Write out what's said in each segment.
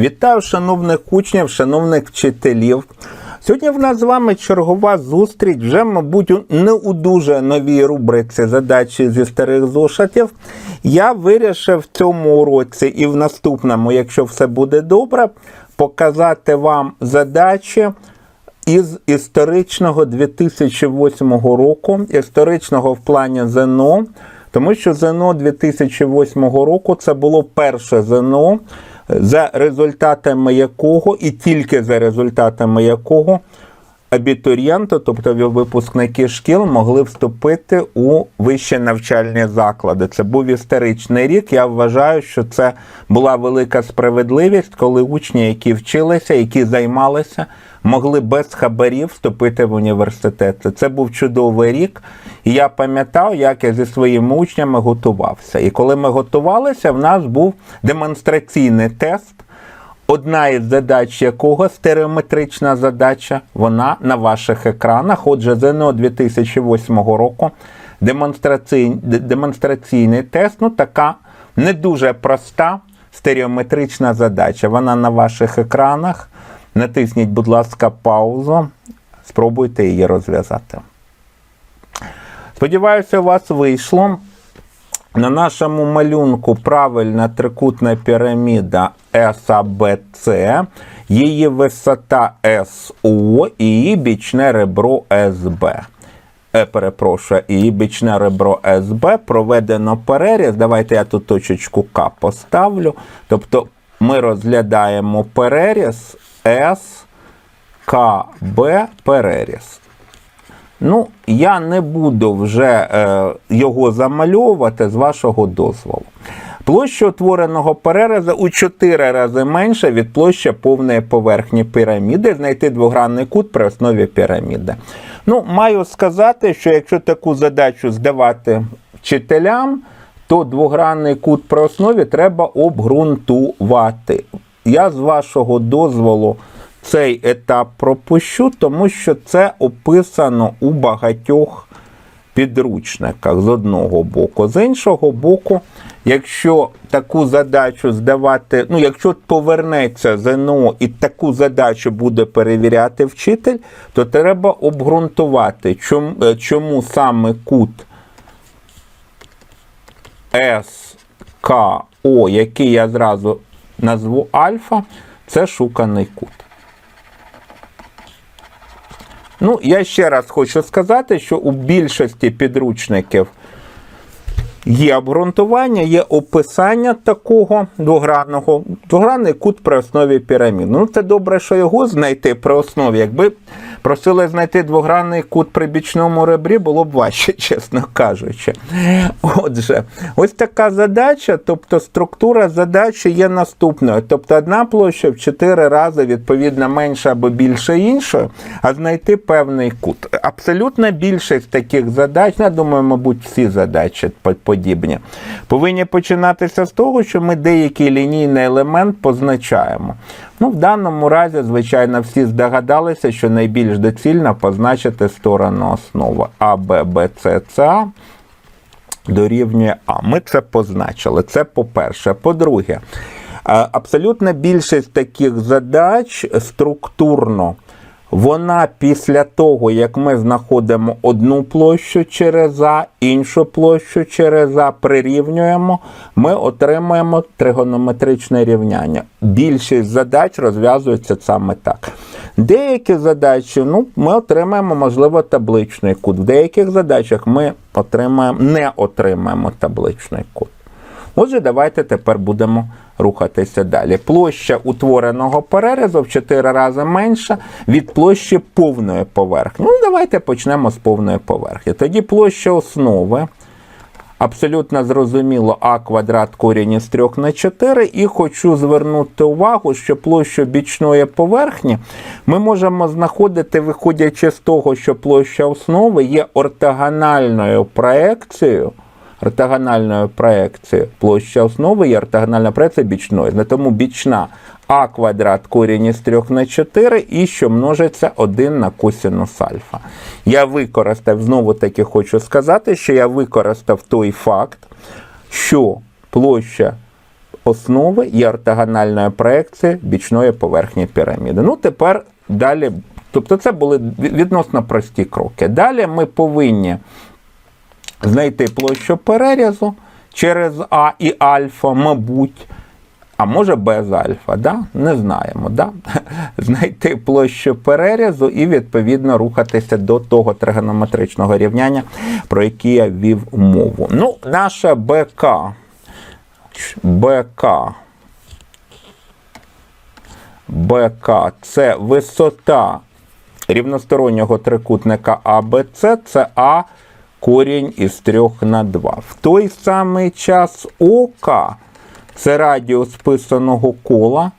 Вітаю шановних учнів, шановних вчителів. Сьогодні в нас з вами чергова зустріч, вже, мабуть, не у дуже новій рубриці задачі зі старих зошитів. Я вирішив в цьому уроці і в наступному, якщо все буде добре, показати вам задачі із історичного 2008 року, історичного в плані ЗНО, тому що ЗНО 2008 року це було перше ЗНО, за результатами якого і тільки за результатами якого абітурієнти, тобто випускники шкіл, могли вступити у вищі навчальні заклади. Це був історичний рік. Я вважаю, що це була велика справедливість, коли учні, які вчилися, які займалися, могли без хабарів вступити в університети. Це був чудовий рік. І я пам'ятав, як я зі своїми учнями готувався. І коли ми готувалися, в нас був демонстраційний тест. Одна із задач якого стереометрична задача, вона на ваших екранах. Отже, ЗНО 2008 року демонстраційний, демонстраційний тест, ну така не дуже проста стереометрична задача. Вона на ваших екранах. Натисніть, будь ласка, паузу. Спробуйте її розв'язати. Сподіваюся, у вас вийшло. На нашому малюнку правильна трикутна піраміда САБЦ, її висота СО і її бічне ребро СБ. Е, перепрошую, її бічне ребро СБ проведено переріз. Давайте я тут точечку К поставлю. Тобто ми розглядаємо переріз С, К, переріз. Ну, я не буду вже е, його замальовувати з вашого дозволу. Площа утвореного перереза у 4 рази менша від площі повної поверхні піраміди. Знайти двогранний кут при основі піраміди. Ну, маю сказати, що якщо таку задачу здавати вчителям, то двогранний кут при основі треба обґрунтувати. Я з вашого дозволу цей етап пропущу, тому що це описано у багатьох підручниках з одного боку. З іншого боку, якщо таку задачу здавати, ну, якщо повернеться ЗНО і таку задачу буде перевіряти вчитель, то треба обґрунтувати, чому, е, чому саме кут СКО, який я зразу назву альфа, це шуканий кут. Ну, я ще раз хочу сказати, що у більшості підручників є обґрунтування, є описання такого двогранного, двогранний кут при основі пірамід. Ну, це добре, що його знайти при основі. Якби просили знайти двогранний кут при бічному ребрі, було б важче, чесно кажучи. Отже, ось така задача, тобто структура задачі є наступною. Тобто одна площа в 4 рази відповідно менша або більше іншої, а знайти певний кут. Абсолютно більшість таких задач, я думаю, мабуть, всі задачі подібні, повинні починатися з того, що ми деякий лінійний елемент позначаємо. Ну, в даному разі, звичайно, всі здогадалися, що найбільш доцільно позначити сторону основи А, дорівнює А. Ми це позначили. Це по-перше. По-друге, е, абсолютна більшість таких задач структурно. Вона після того, як ми знаходимо одну площу через А, іншу площу через А, прирівнюємо, ми отримуємо тригонометричне рівняння. Більшість задач розв'язується саме так. Деякі задачі ну, ми отримаємо, можливо, табличний кут. В деяких задачах ми отримаємо, не отримаємо табличний кут. Отже, давайте тепер будемо рухатися далі. Площа утвореного перерізу в 4 рази менша від площі повної поверхні. Ну, давайте почнемо з повної поверхні. Тоді площа основи. Абсолютно зрозуміло а квадрат корінь із 3 на 4. І хочу звернути увагу, що площу бічної поверхні ми можемо знаходити, виходячи з того, що площа основи є ортогональною проекцією. Ортогональною проекцією площа основи є ортогональна проекція бічної. Тому бічна а квадрат корінь із 3 на 4 і що множиться 1 на косинус альфа. Я використав, знову таки хочу сказати, що я використав той факт, що площа основи є ортогональною проекцією бічної поверхні піраміди. Ну, тепер далі, тобто це були відносно прості кроки. Далі ми повинні знайти площу перерізу через А і альфа, мабуть. А може без альфа, да? не знаємо. Да? Знайти площу перерізу і відповідно рухатися до того тригонометричного рівняння, про яке я ввів мову. Ну, наша БК. БК. БК це висота рівностороннього трикутника АБЦ, це А корінь із 3 на 2. В той самий час ОК це радіус писаного кола.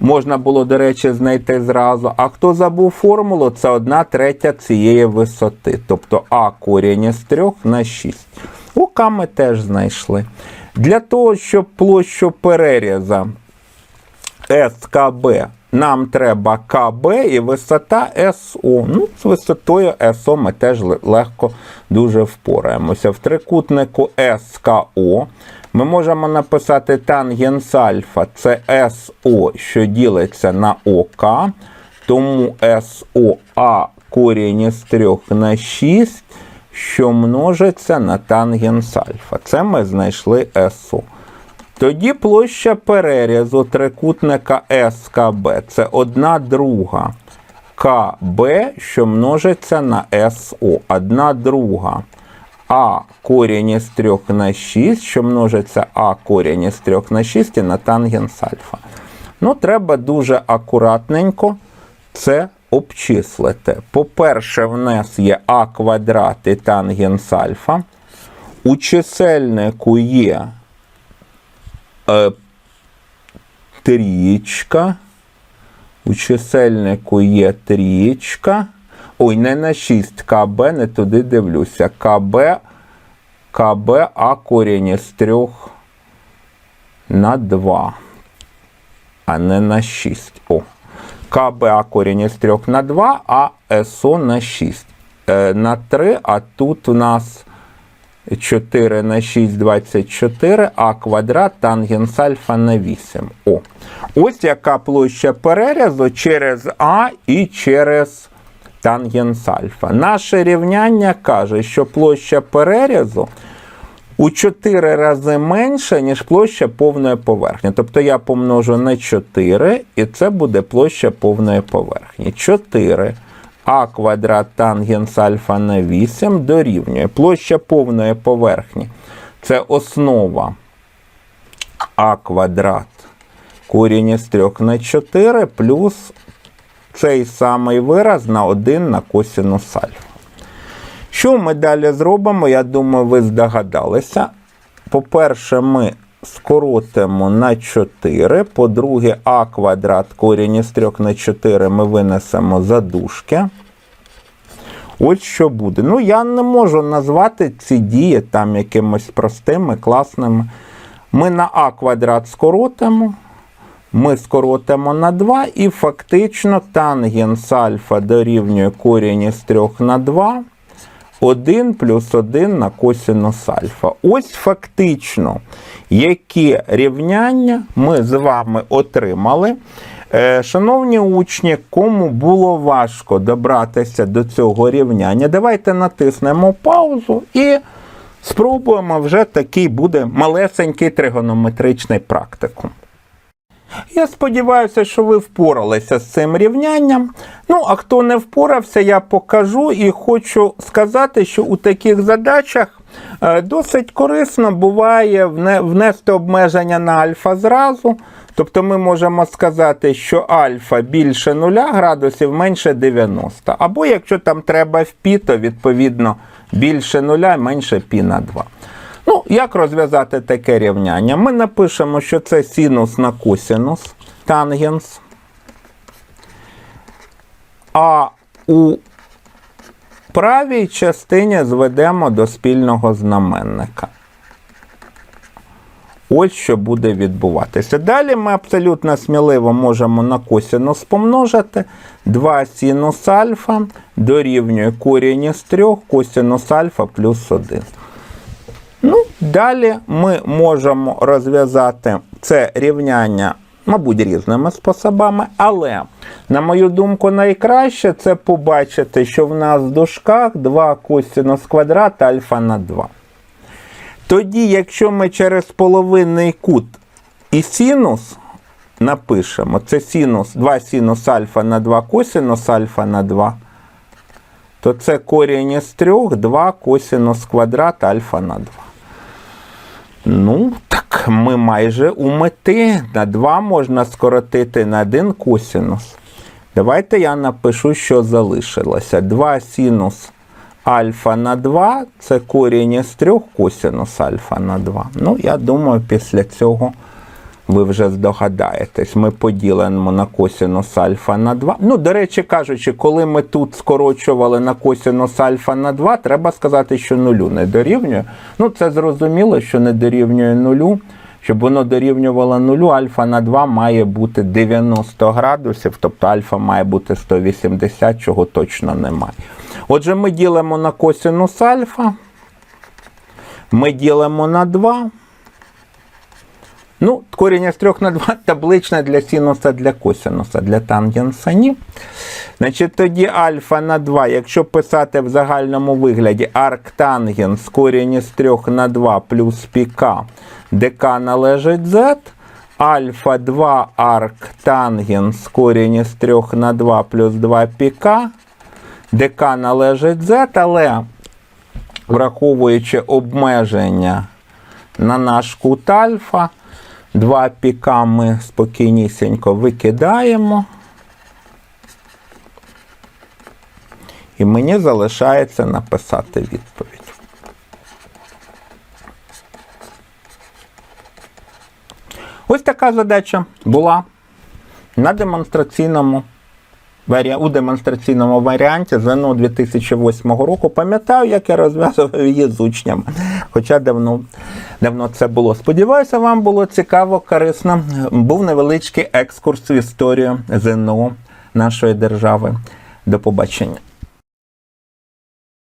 Можна було, до речі, знайти зразу. А хто забув формулу, це 1 третя цієї висоти. Тобто А корінь із 3 на 6. ОК ми теж знайшли. Для того, щоб площу переріза СКБ нам треба КБ і висота СО. Ну, з висотою СО ми теж легко дуже впораємося. В трикутнику СКО ми можемо написати тангенс альфа це СО, що ділиться на ОК. Тому СОА корінь із 3 на 6, що множиться на тангенс альфа. Це ми знайшли СО. Тоді площа перерізу трикутника СКБ це 1 друга КБ, що множиться на СО. 1 друга А корінь із 3 на 6, що множиться А корінь із 3 на 6 і на тангенс альфа. Ну, треба дуже акуратненько це обчислити. По-перше, в нас є А квадрат і тангенс альфа. У чисельнику є е, трієчка. У чисельнику є трієчка. Ой, не на 6 КБ, не туди дивлюся. КБ, КБ, А корінь із 3 на 2, а не на 6. О. КБ А корінь із 3 на 2, а СО на 6. Е, на 3, а тут у нас 4 на 6, 24, а квадрат тангенс альфа на 8. О. Ось яка площа перерізу через А і через тангенс альфа. Наше рівняння каже, що площа перерізу у 4 рази менша, ніж площа повної поверхні. Тобто я помножу на 4, і це буде площа повної поверхні. 4 а квадрат тангенс альфа на 8 дорівнює площа повної поверхні. Це основа а квадрат корінь із 3 на 4 плюс цей самий вираз на 1 на косінус альфа. Що ми далі зробимо? Я думаю, ви здогадалися. По-перше, ми скоротимо на 4. По-друге, а квадрат корінь із 3 на 4 ми винесемо за дужки. Ось що буде. Ну, я не можу назвати ці дії там якимось простими, класними. Ми на а квадрат скоротимо. Ми скоротимо на 2 і фактично тангенс альфа дорівнює корінь із 3 на 2. 1 плюс 1 на косінус альфа. Ось фактично, які рівняння ми з вами отримали. Е, Шановні учні, кому було важко добратися до цього рівняння, давайте натиснемо паузу і спробуємо вже такий буде малесенький тригонометричний практикум. Я сподіваюся, що ви впоралися з цим рівнянням. Ну, а хто не впорався, я покажу і хочу сказати, що у таких задачах е, досить корисно буває внести обмеження на альфа зразу. Тобто ми можемо сказати, що альфа більше 0 градусів, менше 90. Або якщо там треба в пі, то відповідно більше 0, менше пі на 2. Ну, як розв'язати таке рівняння? Ми напишемо, що це синус на косинус, тангенс. А у правій частині зведемо до спільного знаменника. Ось що буде відбуватися. Далі ми абсолютно сміливо можемо на косинус помножити. 2 синус альфа дорівнює корінь із 3, косинус альфа плюс 1. Ну, далі ми можемо розв'язати це рівняння, мабуть, різними способами, але, на мою думку, найкраще це побачити, що в нас в дужках 2 косинус квадрат альфа на 2. Тоді, якщо ми через половинний кут і синус напишемо, це синус 2 синус альфа на 2 косинус альфа на 2, то це корінь із 3, 2 косинус квадрат альфа на 2. Ну, так ми майже у мети. На 2 можна скоротити на 1 косинус. Давайте я напишу, що залишилося. 2 синус альфа на 2 це корінь із 3 косинус альфа на 2. Ну, я думаю, після цього ви вже здогадаєтесь. Ми поділимо на косинус альфа на 2. Ну, до речі кажучи, коли ми тут скорочували на косинус альфа на 2, треба сказати, що нулю не дорівнює. Ну, це зрозуміло, що не дорівнює нулю. Щоб воно дорівнювало нулю, альфа на 2 має бути 90 градусів, тобто альфа має бути 180, чого точно немає. Отже, ми ділимо на косинус альфа. Ми ділимо на 2. Ну, корінь із 3 на 2 табличне для синуса, для косинуса, для тангенса ні. Значить, тоді альфа на 2, якщо писати в загальному вигляді арктангенс корінь із 3 на 2 плюс піка, де к належить z, альфа 2 арктангенс корінь із 3 на 2 плюс 2 піка, де к належить z, але враховуючи обмеження на наш кут альфа, Два піка ми спокійнісінько викидаємо. І мені залишається написати відповідь. Ось така задача була на демонстраційному у демонстраційному варіанті ЗНО 2008 року. Пам'ятаю, як я розв'язував її з учнями. Хоча давно, давно це було. Сподіваюся, вам було цікаво, корисно. Був невеличкий екскурс в історію ЗНО нашої держави. До побачення.